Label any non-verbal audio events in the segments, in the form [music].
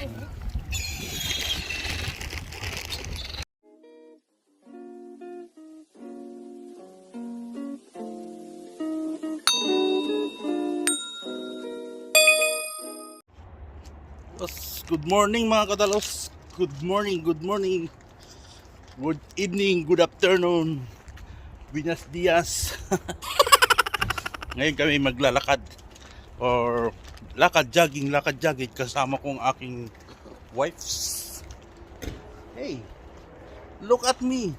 Good morning mga kadalos. Good morning, good morning. Good evening, good afternoon. Buenos dias. [laughs] Ngayon kami maglalakad or lakad jogging, lakad jogging kasama kong aking wives. Hey, look at me.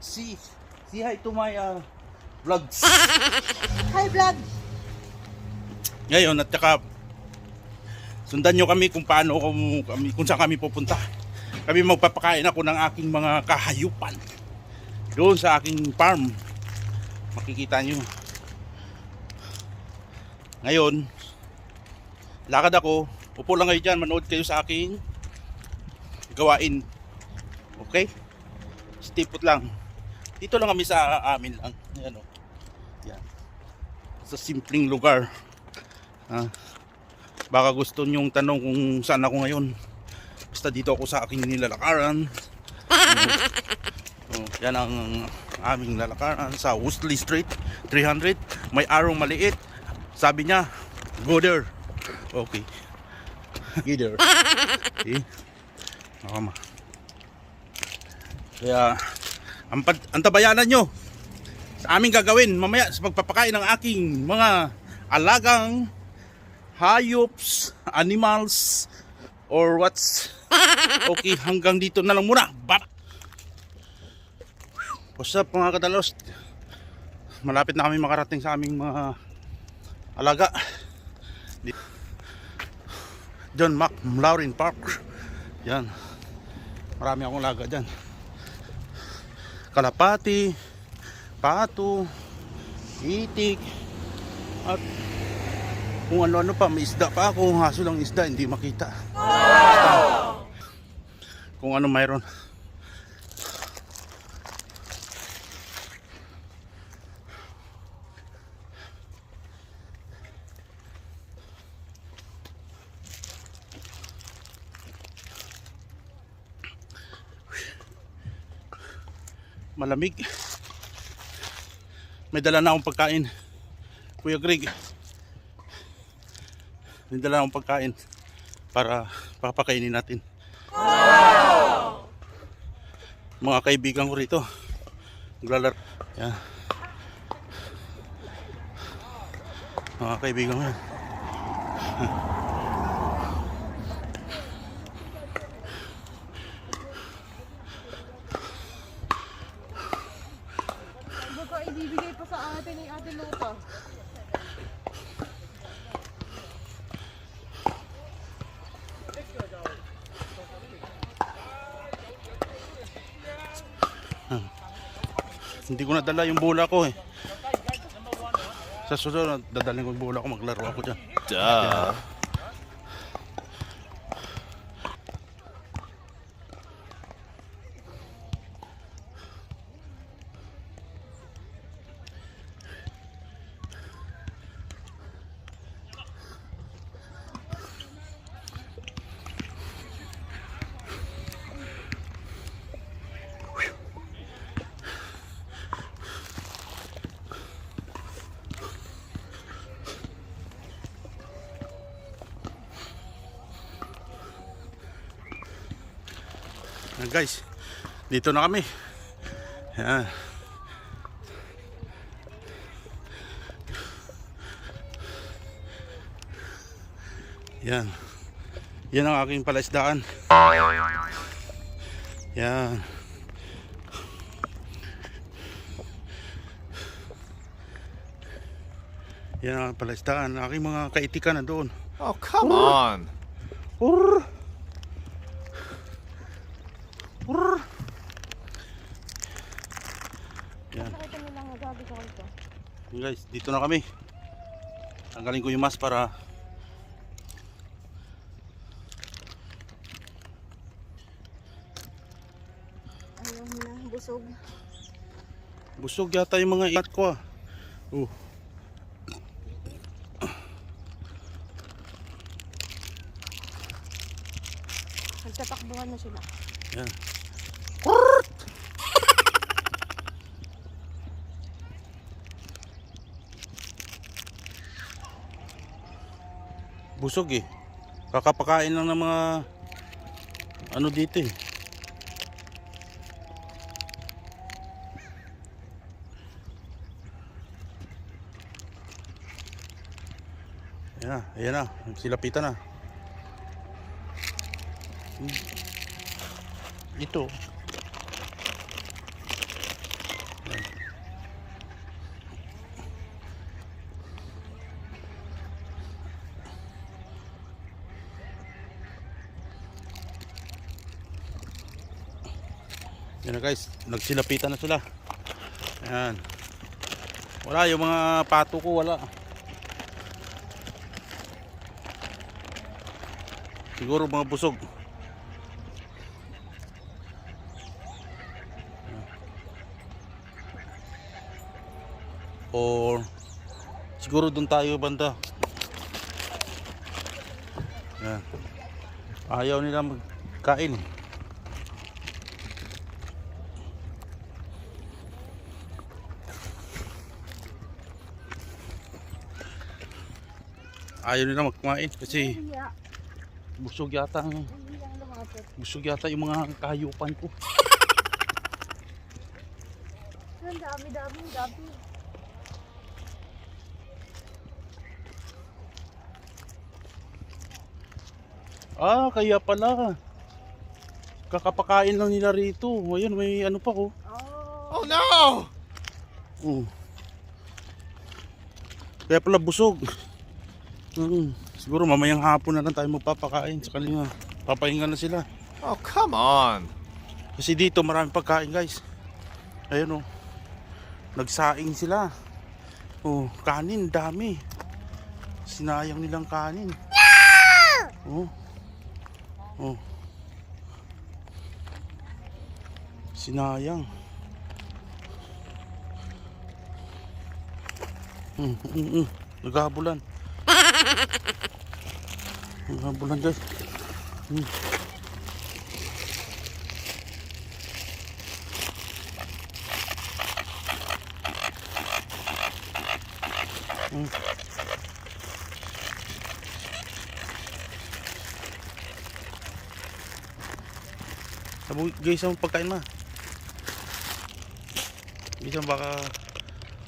See, see hi to my uh, vlogs. [laughs] Hi vlog! Ngayon at saka sundan nyo kami kung paano kung, kami, kung saan kami pupunta. Kami magpapakain ako ng aking mga kahayupan. Doon sa aking farm. Makikita nyo. Ngayon, lakad ako. Upo lang kayo dyan. Manood kayo sa aking gawain. Okay? Stipot lang. Dito lang kami sa amin lang. Ayan o. Yan. Sa simpleng lugar. Ah. Baka gusto nyong tanong kung saan ako ngayon. Basta dito ako sa aking nilalakaran. [laughs] Oh, yan ang aming lalakaran sa Worsley Street 300. May arrow maliit. Sabi niya, go there. Okay. There. [laughs] Okay. Nakama. Kaya, ang, pad, ang tabayanan nyo sa aming gagawin mamaya sa pagpapakain ng aking mga alagang hayops, animals, or what's [laughs] okay hanggang dito na lang muna. Bye! What's up mga kadalos? Malapit na kami makarating sa aming mga alaga. John Mac Laurin Park. Yan. Marami akong alaga dyan. Kalapati, pato, itik, at kung ano-ano pa, may isda pa ako. Haso lang isda, hindi makita. Kung ano mayroon. Malamig. May dala na akong pagkain. Kuya Greg. May dala akong pagkain para papakainin natin. Mga kaibigan ko rito. Naglalaro. Yan. Mga kaibigan ko yan. [laughs] Hindi ko nadala yung bola ko eh. Sa susunod, dadalhin ko yung bola ko. Maglaro ako dyan. Duh. Yan guys, dito na kami. Yan. Yan. Yan ang aking palaisdaan. Yan. Yan ang palaisdaan. Aking mga kaitikan na doon. Oh, come on. Urr. Yan. Nakita niyo lang nagabi ko ito. Yun guys, dito na kami. Tanggalin ko yung mask para Ayaw mo na, busog. busog yata yung mga ikat ko ah. Oh. Nagtatakbuhan na sila. Yan. Busog eh. Kakapakain lang ng mga ano dito eh. Ayan na, ayan na. Silapitan na. Hmm. Yan na guys, nagsilapitan na sila. Ayan. Wala yung mga pato ko, wala. Siguro mga busog. Or siguro doon tayo banda. Yan. Ayaw nila magkain eh. Ayaw nila magkumain kasi busog yata ang busog yata yung mga kahayupan ko. Ang dami, dami, dami. Ah, kaya pala. Kakapakain lang nila rito. Ayun, may ano pa ko. Oh. Oh no! Oh. Kaya pala busog. Hmm. Siguro mamayang hapon na lang tayo magpapakain sa kanila. Papahinga na sila. Oh, come on. Kasi dito maraming pagkain guys. Ayun oh. Nagsaing sila. Oh, kanin dami. Sinayang nilang kanin. Oh. Oh. Sinayang. Hmm, hmm, hmm. Naghabulan. Naghabulan guys. Hmm. Sabi guys ang pagkain ma. Bisa baka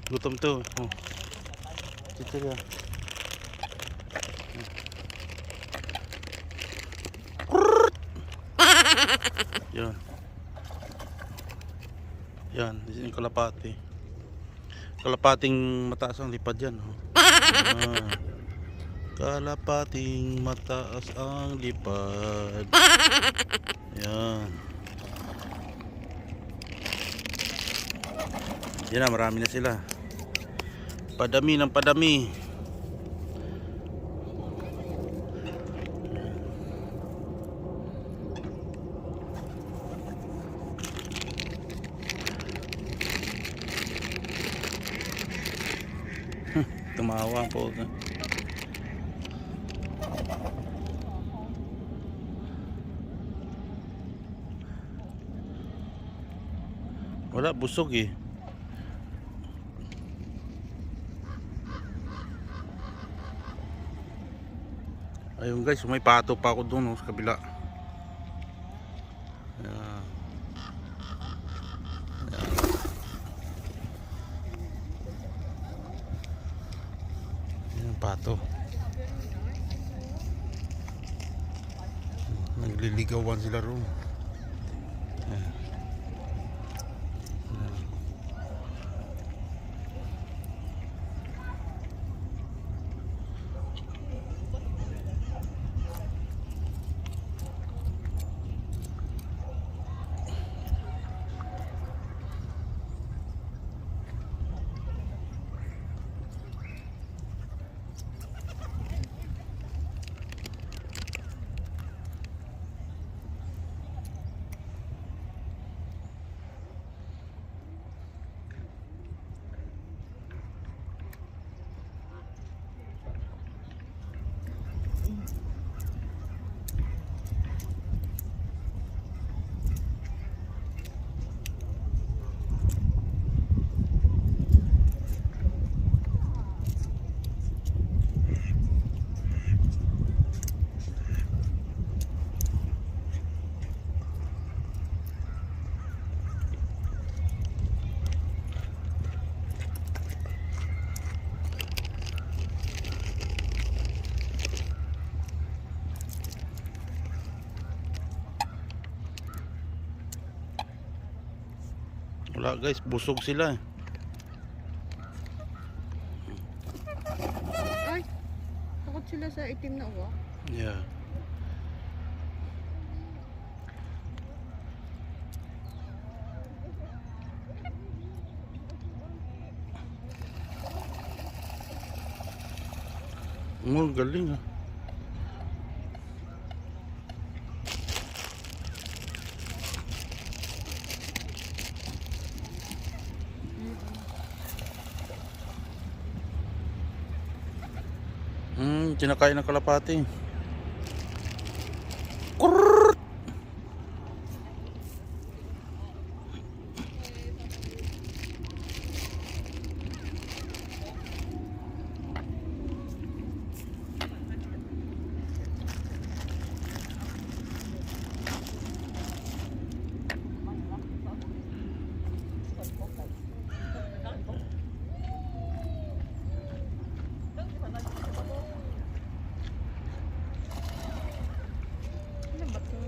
gutom to. Oh. Dito ya. Yan. Yan, yung kalapati. Kalapating mataas ang lipad yan. Oh. Yan. [laughs] Kalapating mataas ang lipad. Yan. Yan na, marami na sila. Padami ng padami. Tumawa po. Wala, busog eh. Ayun guys, may pato pa ako doon oh, sa kabila. Ayan. Ayan. Ayan, pato. Nagliligawan sila roon. Wala guys, busog sila eh. Ay! Takot sila sa itim na uwa. Yeah. Oh, galing ah. Hmm, kinakain ng kalapati. Kurr! Ano ba to?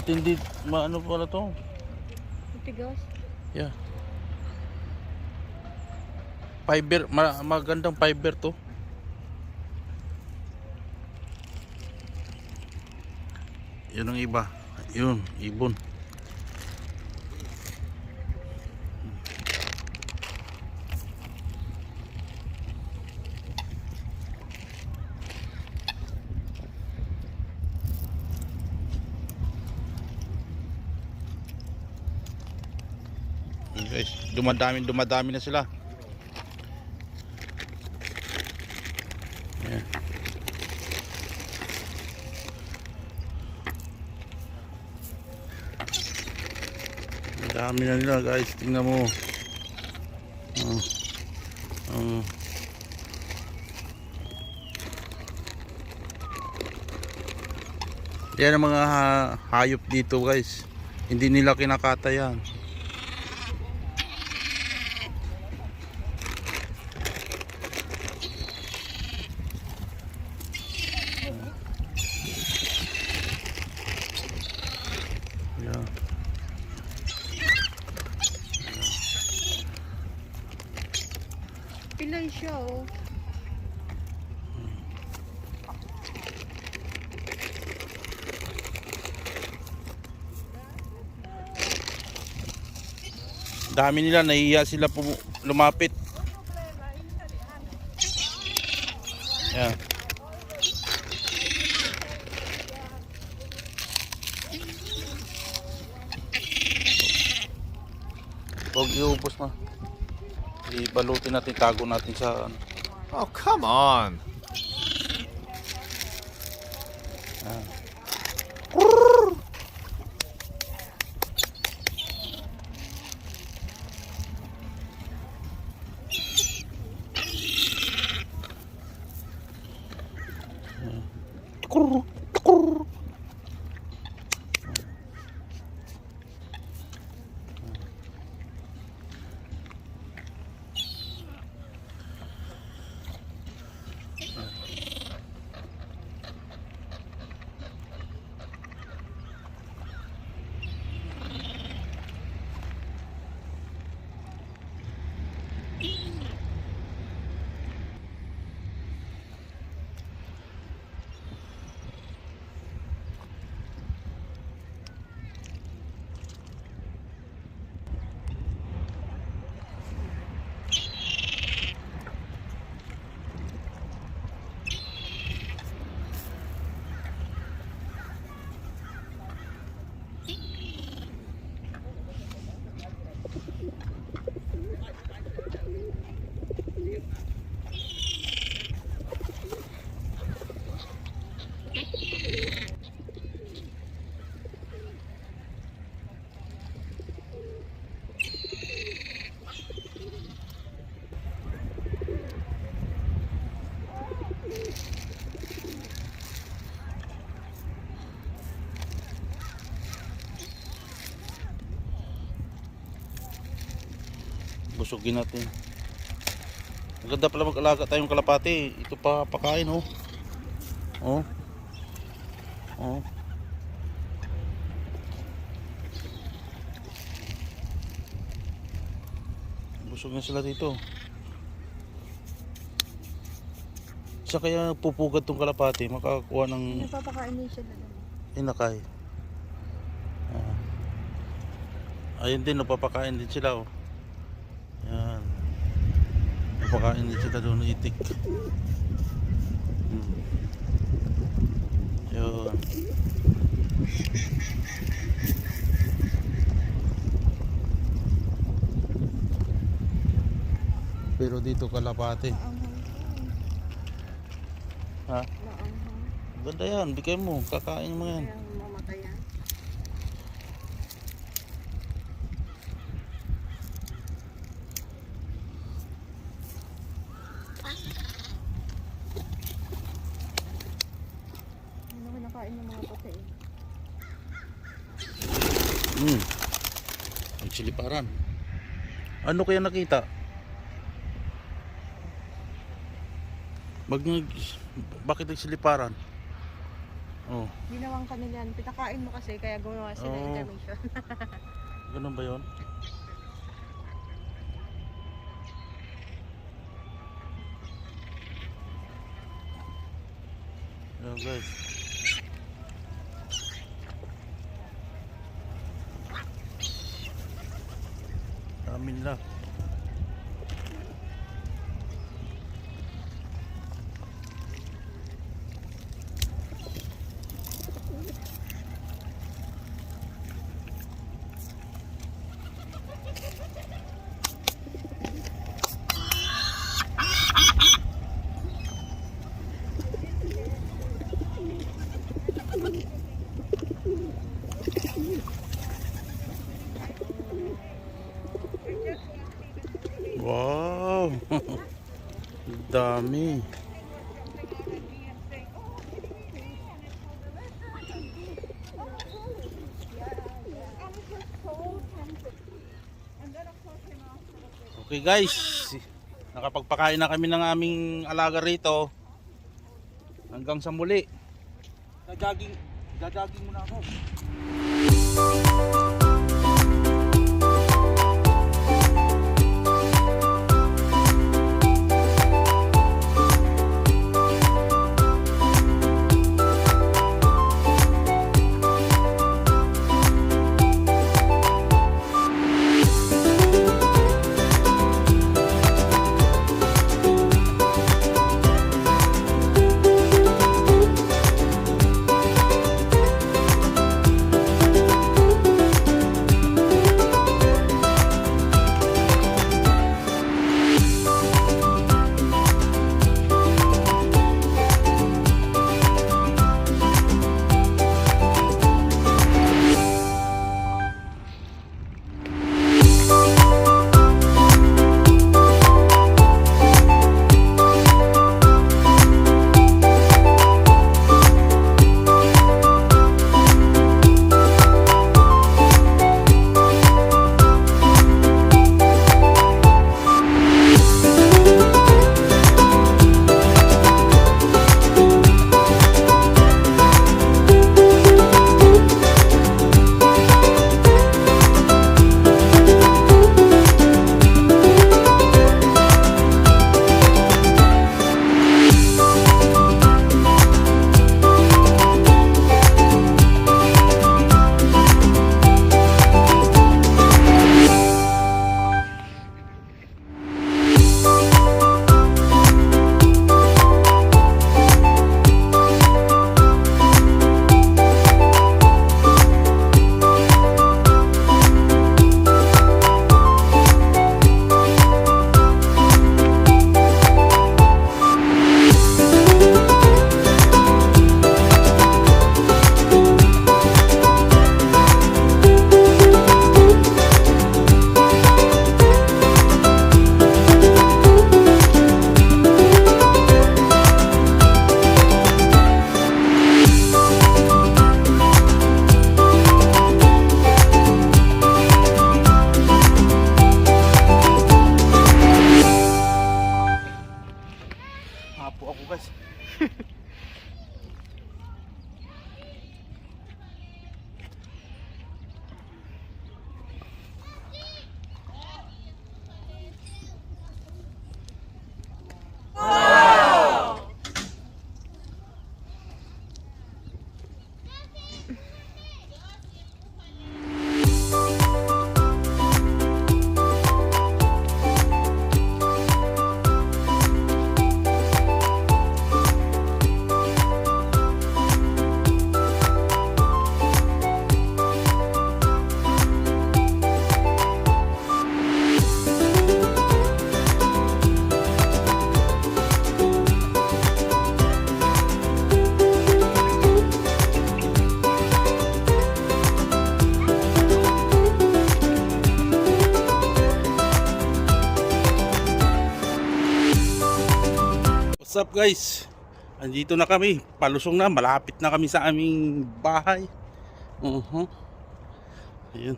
Matindi, maano pala to? Matigas. Yeah. Fiber, ma- magandang fiber to. Yun ang iba. Yun, ibon. Guys, dumadami dumadami na sila. Ayan. Dami na nila guys, tingnan mo. Oh. Oh. Yan ang mga ha- hayop dito guys. Hindi nila kinakata yan. Yeah. Pilay siya oh. Dami nila, nahihiya sila po lumapit. Ibalutin natin, tago natin sa ano. Oh, come on. Kurr, kurr. Busugin natin. Maganda pala mag-alaga tayong kalapati. Ito pa pakain oh. Oh. Oh. Busog na sila dito. Sa kaya pupugad tong kalapati, makakakuha ng Napapakain din siya doon. inakay. Oh. Ayun din, napapakain din sila oh. Yan. Napakain din sila doon ng itik. Hmm. Yun. Pero dito. Maanghang. Ha? Ganda yan, bigay mo, kakain mo yan. Kaya mamatay yan. Ano kinakain ng mga puti eh. Hmm. Ang siliparan. Ano kaya nakita? Mag bakit nagsiliparan? Oh, Ginawang kanila yan. Pitakain mo kasi kaya gumawa sila Oo. intermission. [laughs] ganun ba 'yon? Ayan guys. Dami nila. Wow! Dami. Okay guys, nakapagpakain na kami ng aming alaga rito. Hanggang sa muli. Gagaging, gagaging muna ako. Guys? Andito na kami. Palusong na. Malapit na kami sa aming bahay. Uh-huh. Ayun.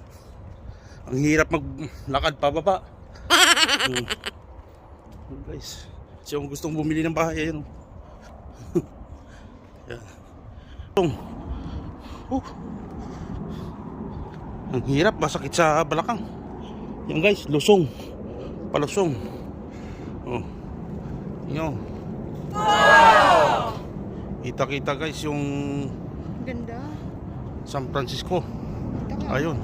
Ang hirap maglakad pababa. [laughs] uh. Guys. Siya ang gustong bumili ng bahay. Ayun. Yan. [laughs] Uh. Ang hirap. Masakit sa balakang. Yan guys. Lusong. Palusong. Oh. Yo. Kita-kita guys yung Ganda. San Francisco. Kita ka. Ayun.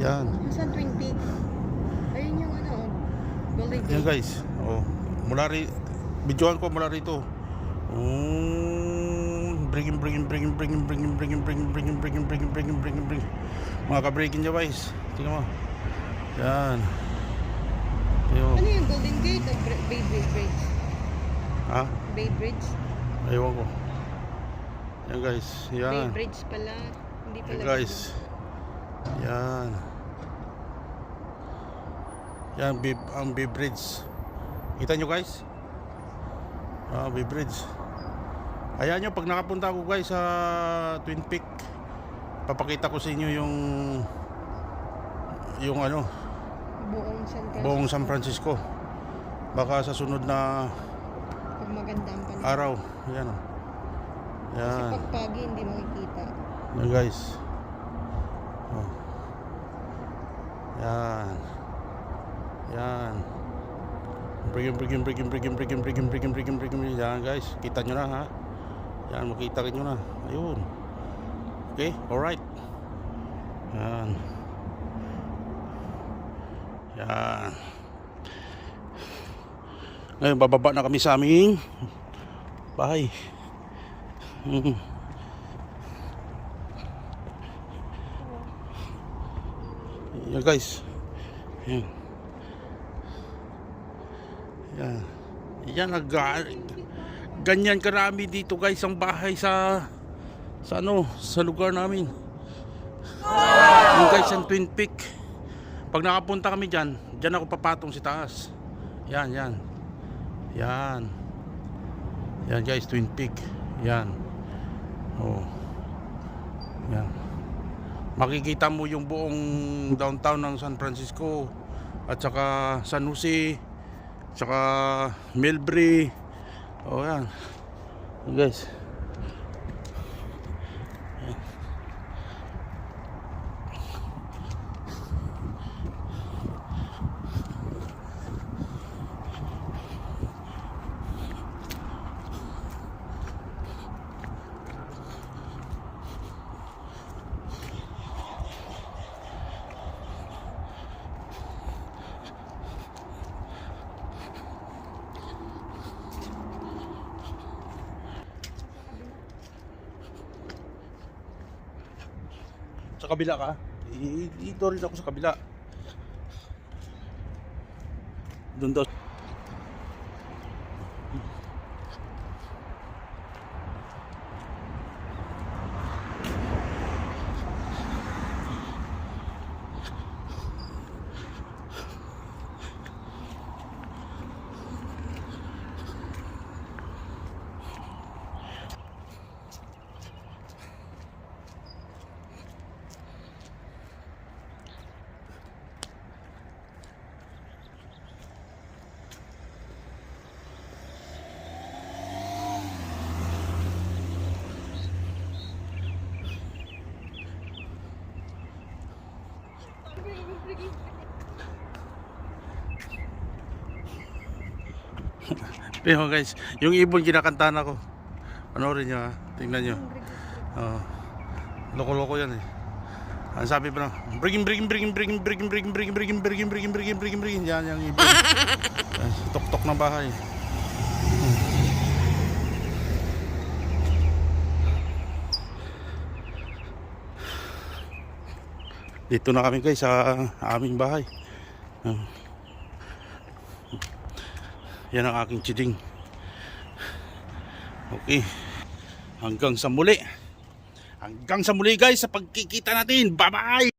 Yan. Nasaan Twin Peak? Ayun yung ano, oh. Golden Yan Gate. guys. Oh, mula ri videoan ko mula rito. Mm, bringin bringin bringin bringin bringin bringin bringin bringin bringin bringin bringin bringin bringin. Mga ka-breaking niya guys. Tingnan mo. Yan. Ayun. Ano yung Golden Gate o Bay Bridge? Ha? Bay Bridge? Ayun ko. Yan guys. Bay Yan. Bridge pala. Hindi pala. Yan guys. Yan. Yan, ang Bib Bridge. Kita nyo guys? Ah, Bib Bridge. Ayan nyo, pag nakapunta ako guys sa Twin Peak, papakita ko sa inyo yung yung ano, Buong San Francisco. buong San Francisco. Baka sa sunod na Pag maganda ang panahon. araw. Yan o. Kasi Yan. pag pagi hindi makikita. Yan guys. Oh. Yan. Yan. Brigim, brigim, brigim, brigim, brigim, brigim, brigim, brigim, brigim. Yan guys. Kita nyo na ha. Yan, makita nyo na. Ayun. Okay, alright. Yan. Yan. Ngayon, bababa na kami sa aming bahay. Mm. Yan guys. Yan. Yan. Yan nag ganyan karami dito guys ang bahay sa sa ano sa lugar namin. Yung guys ang Twin Peak. Pag nakapunta kami diyan, diyan ako papatong si taas. Yan, yan. Yan. Yan guys, Twin Peak. Yan. Oh. Yan makikita mo yung buong downtown ng San Francisco at saka San Jose saka Millbrae oh Yan, guys kabila ka dito rin ako sa kabila doon daw Pero guys, yung ibon kinakantahan ako. Panoorin nyo ha. Tingnan nyo. Oh. Loko-loko yan eh. Ang sabi pa na, brigin, brigin, brigin, brigin, brigin, brigin, brigin, brigin, brigin, brigin, brigin, brigin, brigin, yan, yung ibon. Tok-tok ng bahay. Dito na kami guys sa aming bahay. Ah. Yan ang aking chiding. Okay. Hanggang sa muli. Hanggang sa muli guys sa pagkikita natin. Bye-bye!